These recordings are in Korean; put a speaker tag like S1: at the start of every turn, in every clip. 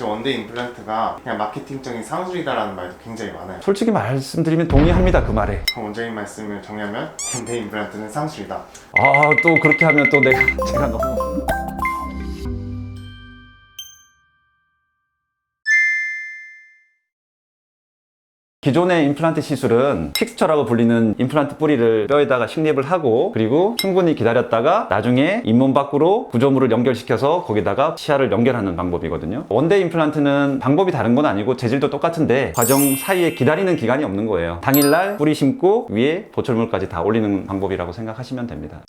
S1: 사실 원데이 임플란트가 그냥 마케팅적인 상술이다라는 말도 굉장히 많아요.
S2: 솔직히 말씀드리면 동의합니다 그 말에
S1: 그럼 원장님 말씀을 정리하면 원데이 임플란트는 상술이다.
S2: 아 또 그렇게 하면 또 내가 제가 너무 기존의 임플란트 시술은 픽스처라고 불리는 임플란트 뿌리를 뼈에다가 식립을 하고 그리고 충분히 기다렸다가 나중에 잇몸 밖으로 구조물을 연결시켜서 거기다가 치아를 연결하는 방법이거든요. 원데이 임플란트는 방법이 다른 건 아니고 재질도 똑같은데 과정 사이에 기다리는 기간이 없는 거예요. 당일날 뿌리 심고 위에 보철물까지 다 올리는 방법이라고 생각하시면 됩니다.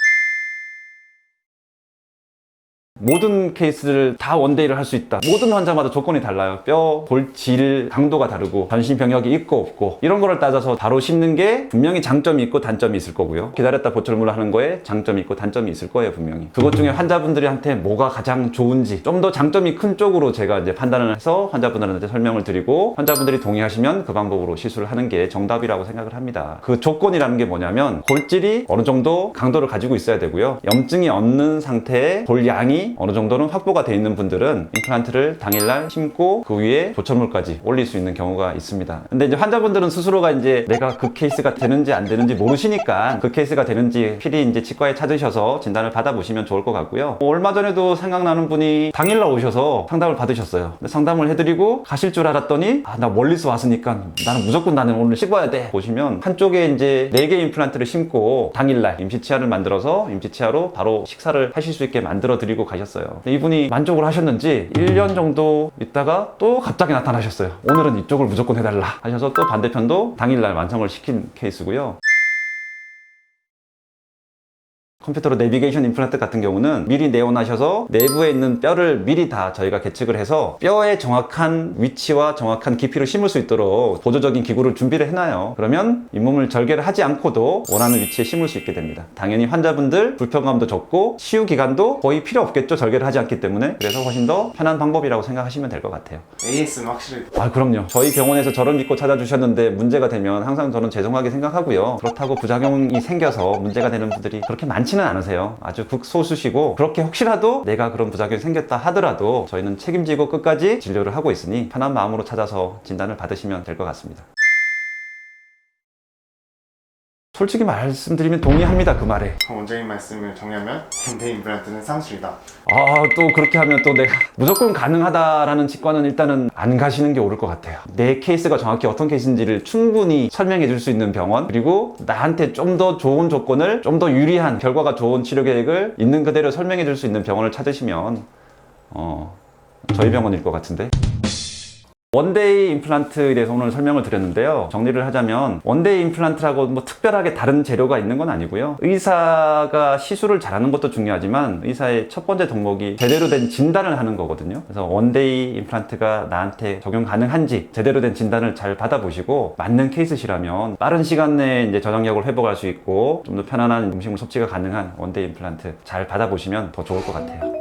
S2: 모든 케이스를 다 원데이를 할 수 있다. 모든 환자마다 조건이 달라요. 뼈, 볼 질, 강도가 다르고, 전신 병역이 있고 없고, 이런 거를 따져서 바로 심는 게 분명히 장점이 있고 단점이 있을 거고요. 기다렸다 보철물을 하는 거에 장점이 있고 단점이 있을 거예요, 분명히. 그것 중에 환자분들한테 뭐가 가장 좋은지, 좀 더 장점이 큰 쪽으로 제가 이제 판단을 해서 환자분들한테 설명을 드리고, 환자분들이 동의하시면 그 방법으로 시술을 하는 게 정답이라고 생각을 합니다. 그 조건이라는 게 뭐냐면, 골질이 어느 정도 강도를 가지고 있어야 되고요. 염증이 없는 상태에 볼 양이 어느 정도는 확보가 돼 있는 분들은 임플란트를 당일날 심고 그 위에 조철물까지 올릴 수 있는 경우가 있습니다. 근데 이제 환자분들은 스스로가 이제 내가 그 케이스가 되는지 안 되는지 모르시니까 그 케이스가 되는지 필히 이제 치과에 찾으셔서 진단을 받아보시면 좋을 것 같고요. 뭐 얼마 전에도 생각나는 분이 당일날 오셔서 상담을 받으셨어요. 상담을 해드리고 가실 줄 알았더니 아, 나 멀리서 왔으니까 나는 무조건 나는 오늘 씹어야 돼. 보시면 한쪽에 이제 4개 임플란트를 심고 당일날 임시치아를 만들어서 임시치아로 바로 식사를 하실 수 있게 만들어 드리고 가셨어요. 근데 이분이 만족을 하셨는지 1년 정도 있다가 또 갑자기 나타나셨어요. 오늘은 이쪽을 무조건 해달라 하셔서 또 반대편도 당일날 완성을 시킨 케이스고요. 컴퓨터로 내비게이션 임플란트 같은 경우는 미리 내원하셔서 내부에 있는 뼈를 미리 다 저희가 계측을 해서 뼈의 정확한 위치와 정확한 깊이를 심을 수 있도록 보조적인 기구를 준비를 해놔요. 그러면 잇몸을 절개를 하지 않고도 원하는 위치에 심을 수 있게 됩니다. 당연히 환자분들 불편감도 적고 치유 기간도 거의 필요 없겠죠. 절개를 하지 않기 때문에. 그래서 훨씬 더 편한 방법이라고 생각하시면 될 것 같아요.
S1: AS는 확실히
S2: 아, 그럼요. 저희 병원에서 저를 믿고 찾아주셨는데 문제가 되면 항상 저는 죄송하게 생각하고요. 그렇다고 부작용이 생겨서 문제가 되는 분들이 그렇게 많지 는 않으세요. 아주 극소수시고 그렇게 혹시라도 내가 그런 부작용이 생겼다 하더라도 저희는 책임지고 끝까지 진료를 하고 있으니 편한 마음으로 찾아서 진단을 받으시면 될 것 같습니다. 솔직히 말씀드리면 동의합니다. 그 말에.
S1: 원장님 말씀을 정리하면 원데이 임플란트는 상술이다.
S2: 아, 또 그렇게 하면 또 내가 무조건 가능하다라는 직관은 일단은 안 가시는 게 옳을 것 같아요. 내 케이스가 정확히 어떤 케이스인지를 충분히 설명해 줄 수 있는 병원, 그리고 나한테 좀 더 좋은 조건을, 좀 더 유리한 결과가 좋은 치료 계획을 있는 그대로 설명해 줄 수 있는 병원을 찾으시면, 어, 저희 병원일 것 같은데. 원데이 임플란트에 대해서 오늘 설명을 드렸는데요. 정리를 하자면 원데이 임플란트라고 뭐 특별하게 다른 재료가 있는 건 아니고요. 의사가 시술을 잘하는 것도 중요하지만 의사의 첫 번째 덕목이 제대로 된 진단을 하는 거거든요. 그래서 원데이 임플란트가 나한테 적용 가능한지 제대로 된 진단을 잘 받아보시고 맞는 케이스시라면 빠른 시간 내에 이제 저장력을 회복할 수 있고 좀 더 편안한 음식물 섭취가 가능한 원데이 임플란트 잘 받아보시면 더 좋을 것 같아요.